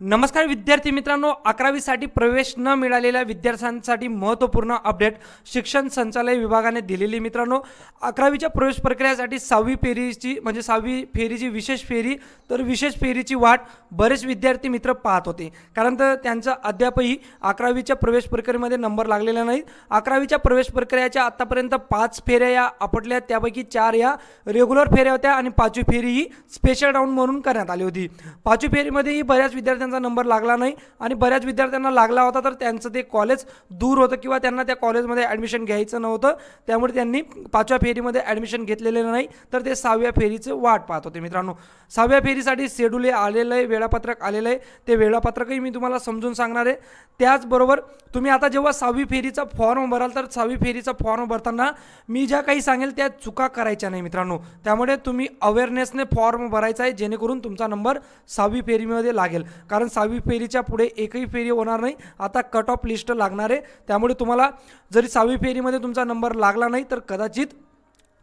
नमस्कार विद्यार्थी मित्रांनो अकरावीसाठी प्रवेश न मिळालेल्या विद्यार्थ्यांसाठी महत्त्वपूर्ण अपडेट शिक्षण संचालय विभागाने दिलेली मित्रांनो. अकरावीच्या प्रवेश प्रक्रियेसाठी सहावी फेरीची म्हणजे सहावी फेरीची विशेष फेरी तर विशेष फेरीची वाट बरेच विद्यार्थी मित्र पाहत होते. कारण तर त्यांचा अद्यापही अकरावीच्या प्रवेश प्रक्रियेमध्ये नंबर लागलेला नाही. अकरावीच्या प्रवेश प्रक्रियेच्या आत्तापर्यंत पाच फेऱ्या या आपटल्या त्यापैकी चार या रेग्युलर फेऱ्या होत्या आणि पाचवी फेरी ही स्पेशल राऊंड म्हणून करण्यात आली होती. पाचवी फेरीमध्येही बऱ्याच विद्यार्थ्यांना विद्यार्थ्यांचा नंबर लागला नाही आणि बऱ्याच विद्यार्थ्यांना लागला होता तर त्यांचं ते कॉलेज दूर होतं किंवा त्यांना त्या कॉलेजमध्ये ॲडमिशन घ्यायचं नव्हतं. त्यामुळे त्यांनी पाचव्या फेरीमध्ये ॲडमिशन घेतलेलं नाही तर ते सहाव्या फेरीचं वाट पाहत होते मित्रांनो. सहाव्या फेरीसाठी शेड्यूल हे आलेलं आहे वेळापत्रक आलेलं आहे. ते वेळापत्रकही मी तुम्हाला समजून सांगणार आहे. त्याचबरोबर तुम्ही आता जेव्हा सहावी फेरीचा फॉर्म भराल तर सहावी फेरीचा फॉर्म भरताना मी ज्या काही सांगेल त्या चुका करायच्या नाही मित्रांनो. त्यामुळे तुम्ही अवेअरनेसने फॉर्म भरायचा आहे जेणेकरून तुमचा नंबर सहावी फेरीमध्ये लागेल. कारण कारण सहावी फेरीच्या पुढे एकही फेरी होणार नाही. आता कट ऑफ लिस्ट लागणार आहे. त्यामुळे तुम्हाला जरी सहावी फेरीमध्ये तुमचा नंबर लागला नाही तर कदाचित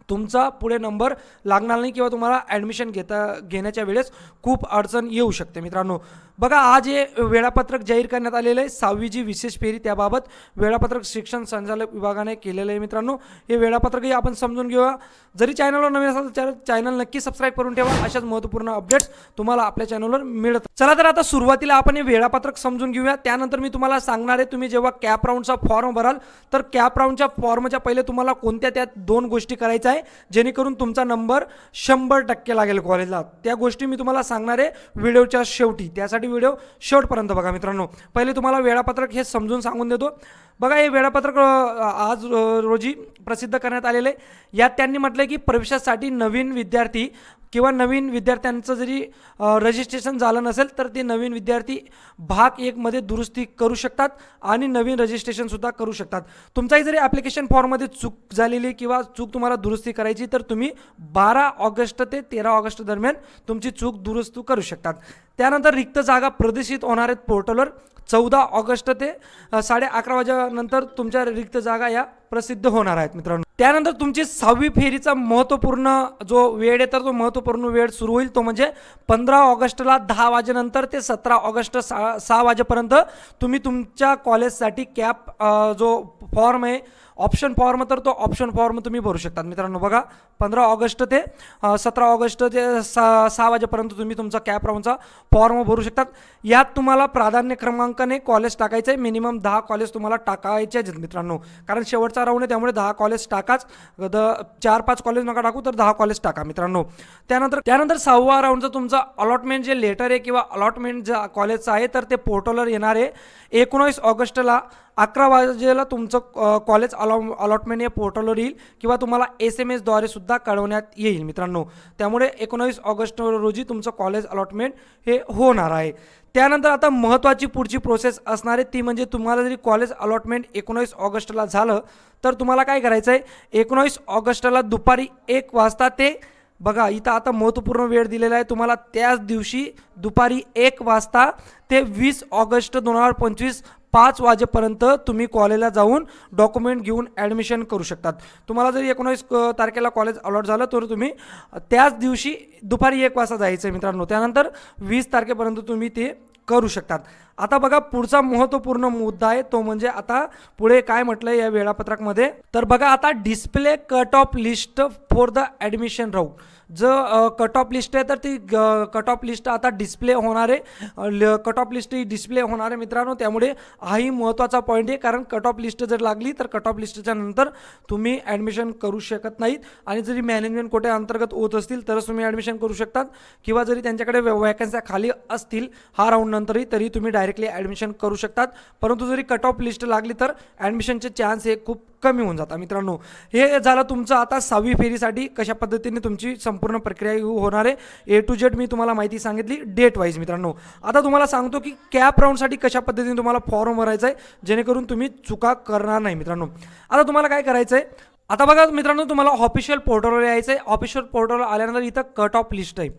तुमचा पुढे नंबर लागणार नाही किंवा तुम्हाला ॲडमिशन घेता घेण्याच्या वेळेस खूप अडचण येऊ शकते मित्रांनो. बघा आज हे वेळापत्रक जाहीर करण्यात आलेलं आहे. सहावी जी विशेष फेरी त्याबाबत वेळापत्रक शिक्षण संचालक विभागाने केलेलं आहे मित्रांनो. हे वेळापत्रकही आपण समजून घेऊया. जरी चॅनलवर नवीन असाल तर चॅनल नक्की सबस्क्राईब करून ठेवा. अशाच महत्त्वपूर्ण अपडेट्स तुम्हाला आपल्या चॅनलवर मिळत चला तर आता सुरुवातीला आपण हे वेळापत्रक समजून घेऊया. त्यानंतर मी तुम्हाला सांगणार आहे तुम्ही जेव्हा कॅप राऊंडचा फॉर्म भराल तर कॅप राऊंडच्या फॉर्मच्या पहिले तुम्हाला कोणत्या त्या दोन गोष्टी करायच्या आहे. जेणेकरून तुमचा नंबर शंभर टक्के लागेल कॉलेजला त्या गोष्टी मी तुम्हाला सांगणार आहे व्हिडिओच्या शेवटी. त्यासाठी व्हिडिओ शेवटपर्यंत बघा मित्रांनो. पहिले तुम्हाला वेळापत्रक हे समजून सांगून देतो. बघा हे वेळापत्रक आज रोजी प्रसिद्ध करण्यात आलेलं आहे. यात त्यांनी म्हटलं की प्रवेशासाठी नवीन विद्यार्थी किंवा नवीन विद्यार्थ्यांचं जरी रजिस्ट्रेशन झालं नसेल तर ते नवीन विद्यार्थी भाग एकमध्ये दुरुस्ती करू शकतात आणि नवीन रजिस्ट्रेशनसुद्धा करू शकतात. तुमचाही जरी ॲप्लिकेशन फॉर्ममध्ये चूक झालेली किंवा चूक तुम्हाला दुरुस्ती करायची तर तुम्ही बारा ऑगस्ट ते तेरा ऑगस्ट दरम्यान तुमची चूक दुरुस्त करू शकतात. त्यानंतर रिक्त जागा प्रदर्शित होणार आहेत पोर्टलवर. चौदा ऑगस्ट ते साडे अकरा वाजेनंतर तुमच्या रिक्त जागा या प्रसिद्ध होणार आहेत मित्रांनो. त्यानंतर तुमची सहावी फेरीचा महत्त्वपूर्ण जो वेळ आहे तर तो महत्त्वपूर्ण वेळ सुरू होईल. तो म्हणजे पंधरा ऑगस्टला दहा वाजेनंतर ते सतरा ऑगस्ट सहा सहा वाजेपर्यंत तुम्ही तुमच्या कॉलेजसाठी कॅप जो फॉर्म आहे ऑप्शन फॉर्म तर तो ऑप्शन फॉर्म तुम्ही भरू शकतात. मित्रांनो बघा पंधरा ऑगस्ट ते सतरा ऑगस्ट ते सहा सहा वाजेपर्यंत तुम्ही तुमचा कॅप राऊंडचा फॉर्म भरू शकतात. यात तुम्हाला प्राधान्य क्रमांकाने कॉलेज टाकायचं आहे मिनिमम दहा कॉलेज तुम्हाला टाकायचे आहेत मित्रांनो. कारण शेवटचा राऊंड आहे त्यामुळे दहा कॉलेज टाकाच. द चार पाच कॉलेज नका टाकू तर दहा कॉलेज टाका मित्रांनो. त्यानंतर त्यानंतर सहावा राऊंडचं तुमचं अलॉटमेंट जे लेटर आहे किंवा अलॉटमेंट ज्या कॉलेजचं आहे तर ते पोर्टलवर येणार आहे. एकोणावीस ऑगस्टला अकरा वाजेला तुमचं कॉलेज अलॉ अलॉटमेंट हे पोर्टलवर येईल किंवा तुम्हाला एस एम एसद्वारे सुद्धा कळवण्यात येईल मित्रांनो. त्यामुळे एकोणावीस ऑगस्ट रोजी तुमचं कॉलेज अलॉटमेंट हे होणार आहे. त्यानंतर आता महत्त्वाची पुढची प्रोसेस असणार आहे. ती म्हणजे तुम्हाला जरी कॉलेज अलॉटमेंट एकोणावीस ऑगस्टला झालं तर तुम्हाला काय करायचं आहे? एकोणावीस ऑगस्टला दुपारी एक वाजता ते बघा इथं आता महत्त्वपूर्ण वेळ दिलेला आहे. तुम्हाला त्याच दिवशी दुपारी एक वाजता ते वीस ऑगस्ट दोन हजार पंचवीस पाच वाजेपर्यंत तुम्ही कॉलेजला जाऊन डॉक्युमेंट घेऊन ॲडमिशन करू शकतात. तुम्हाला जरी एकोणावीस तारखेला कॉलेज अलॉट झालं तर तुम्ही त्याच दिवशी दुपारी एक वाजता जायचं आहे मित्रांनो. त्यानंतर वीस तारखेपर्यंत तुम्ही ते करू शकतात. आता बघा पुढचा महत्त्वपूर्ण मुद्दा आहे तो म्हणजे आता पुढे काय म्हटलं या वेळापत्रकमध्ये? तर बघा आता display cut off list for the admission राहू जो कट ऑफ लिस्ट आहे तर ती कट ऑफ लिस्ट आता डिस्प्ले होणार आहे. कट ऑफ लिस्ट ही डिस्प्ले होणार आहे मित्रांनो. त्यामुळे हाही महत्त्वाचा पॉईंट आहे. कारण कट ऑफ लिस्ट जर लागली तर कट ऑफ लिस्टच्या नंतर तुम्ही ॲडमिशन करू शकत नाहीत. आणि जरी मॅनेजमेंट कोट्या अंतर्गत होत असतील तरच तुम्ही ॲडमिशन करू शकतात. किंवा जरी त्यांच्याकडे वॅकन्स्या खाली असतील हा राऊंड नंतरही तरी तुम्ही डायरेक्टली ॲडमिशन करू शकतात. परंतु जरी कट ऑफ लिस्ट लागली तर ॲडमिशनचे चान्स हे खूप कमी होऊन जातात मित्रांनो. हे झालं तुमचं आता सहावी फेरीसाठी कशा पद्धतीने तुमची संपूर्ण प्रक्रिया होणार आहे. ए टू जेड मी तुम्हाला माहिती सांगितली डेट वाईज मित्रांनो. आता तुम्हाला सांगतो की कॅप राऊंडसाठी कशा पद्धतीने तुम्हाला फॉर्म भरायचा आहे जेणेकरून तुम्ही चुका करणार नाही मित्रांनो. आता तुम्हाला काय करायचं आहे आता बघा मित्रांनो तुम्हाला ऑफिशियल पोर्टलवर यायचं आहे ऑफिशियल पोर्टलवर आल्यानंतर इथं कट ऑफ लिस्ट आहे.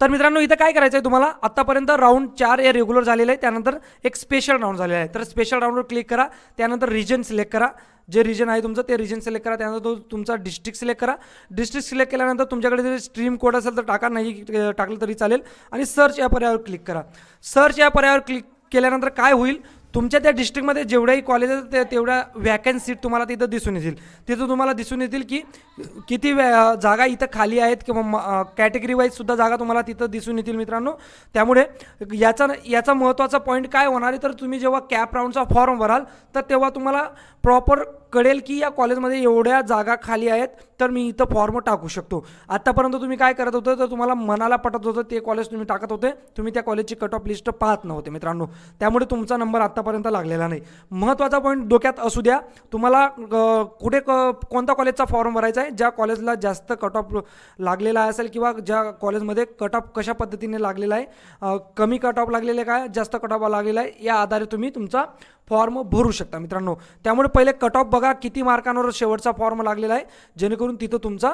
तर मित्रांनो इथं काय करायचं आहे तुम्हाला? आत्तापर्यंत राऊंड चार हे रेग्युलर झालेलं आहे. त्यानंतर एक स्पेशल राऊंड झालेला आहे. तर स्पेशल राऊंडवर क्लिक करा. त्यानंतर रिजन सिलेक्ट करा. जे रिजन आहे तुमचं ते रिजन सिलेक्ट करा. त्यानंतर तो तुमचा डिस्ट्रिक्ट सिलेक्ट करा. डिस्ट्रिक्ट सिलेक्ट केल्यानंतर तुमच्याकडे जर स्ट्रीम कोड असेल तर टाका. नाही टाकलं तरी चालेल. आणि सर्च या पर्यायावर क्लिक करा. सर्च या पर्यायावर क्लिक केल्यानंतर काय होईल? तुमच्या त्या डिस्ट्रिक्टमध्ये जेवढ्याही कॉलेज आहेत ते तेवढ्या वॅकन्सीट सीट तुम्हाला तिथं दिसून येतील. तिथं तुम्हाला दिसून येतील की किती वॅ- जागा इथं खाली आहेत किंवा कॅटेगरी वाईजसुद्धा जागा तुम्हाला तिथं दिसून येतील मित्रांनो. त्यामुळे याचा याचा महत्त्वाचा पॉईंट काय होणार आहे? तर तुम्ही जेव्हा कॅप राऊंडचा फॉर्म भराल तर तेव्हा तुम्हाला प्रॉपर कळेल की या कॉलेजमध्ये एवढ्या जागा खाली आहेत तर मी इथं फॉर्म टाकू शकतो. आत्तापर्यंत तुम्ही काय करत होतं तर तुम्हाला मनाला पटत होतं ते कॉलेज तुम्ही टाकत होते. तुम्ही त्या कॉलेजची कट ऑफ लिस्ट पाहत नव्हते मित्रांनो. त्यामुळे तुमचा नंबर आत्तापर्यंत लागलेला नाही. महत्त्वाचा पॉईंट डोक्यात असू द्या. तुम्हाला कुठे क कोणत्या कॉलेजचा फॉर्म भरायचा आहे ज्या कॉलेजला जास्त कट ऑफ लागलेला असेल किंवा ज्या कॉलेजमध्ये कट ऑफ कशा पद्धतीने लागलेला आहे कमी कट ऑफ लागलेला आहे का जास्त कट ऑफ लागलेला आहे या आधारे तुम्ही तुमचा फॉर्म भरू शकता मित्रांनो. त्यामुळे पहिले कट ऑफ बघा किती मार्कांवर शेवटचा फॉर्म लागलेला आहे. जेणेकरून तिथं तुमचा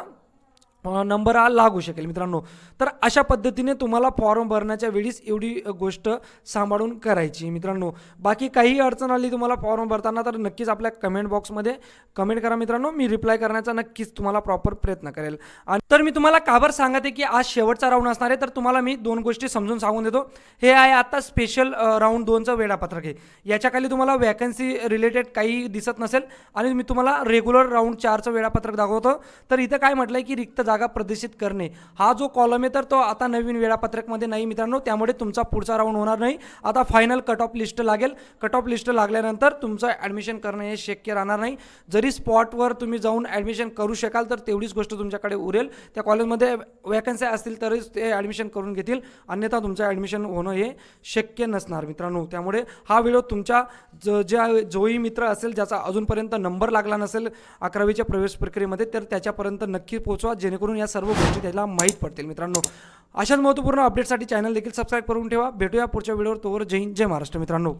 नंबर हा लागू शकेल मित्रांनो. तर अशा पद्धतीने तुम्हाला फॉर्म भरण्याच्या वेळीच एवढी गोष्ट सांभाळून करायची मित्रांनो. बाकी काही अडचण आली तुम्हाला फॉर्म भरताना तर नक्कीच आपल्या कमेंट बॉक्समध्ये कमेंट करा मित्रांनो. मी रिप्लाय करण्याचा नक्कीच तुम्हाला प्रॉपर प्रयत्न करेल. आणि तर मी तुम्हाला काबर सांगत आहे की आज शेवटचा राऊंड असणार आहे तर तुम्हाला मी दोन गोष्टी समजून सांगून देतो. हे आहे आता स्पेशल राऊंड दोनचं वेळापत्रक आहे याच्याखाली तुम्हाला वॅकन्सी रिलेटेड काही दिसत नसेल आणि मी तुम्हाला रेग्युलर राऊंड चारचं वेळापत्रक दाखवतो. तर इथं काय म्हटलं आहे की रिक्त जागा प्रदर्शित करणे. हा जो कॉलम आहे तर तो आता नवीन वेळापत्रकमध्ये नाही मित्रांनो. त्यामुळे तुमचा पुढचा राऊंड होणार नाही. आता फायनल कट ऑफ लिस्ट लागेल. कट ऑफ लिस्ट लागल्यानंतर तुमचं ॲडमिशन करणं हे शक्य राहणार नाही. जरी स्पॉटवर तुम्ही जाऊन ॲडमिशन करू शकाल तर तेवढीच गोष्ट तुमच्याकडे उरेल. त्या कॉलेजमध्ये वॅकन्सी असतील तरच ते ॲडमिशन करून घेतील. अन्यथा तुमचं ॲडमिशन होणं हे शक्य नसणार मित्रांनो. त्यामुळे हा व्हिडिओ तुमच्या ज ज्या जोही मित्र असेल ज्याचा अजूनपर्यंत नंबर लागला नसेल अकरावीच्या प्रवेश प्रक्रियेमध्ये तर त्याच्यापर्यंत नक्की पोहोचवा. जेणेकरून या सर्व गोष्टी त्याला माहीत पडतील. मित्रांनो अशाच महत्त्वपूर्ण अपडेटसाठी चॅनल देखील सबस्क्राईब करून ठेवा. भेटूया पुढच्या व्हिडिओवर तोवर जय हिंद जय महाराष्ट्र मित्रांनो.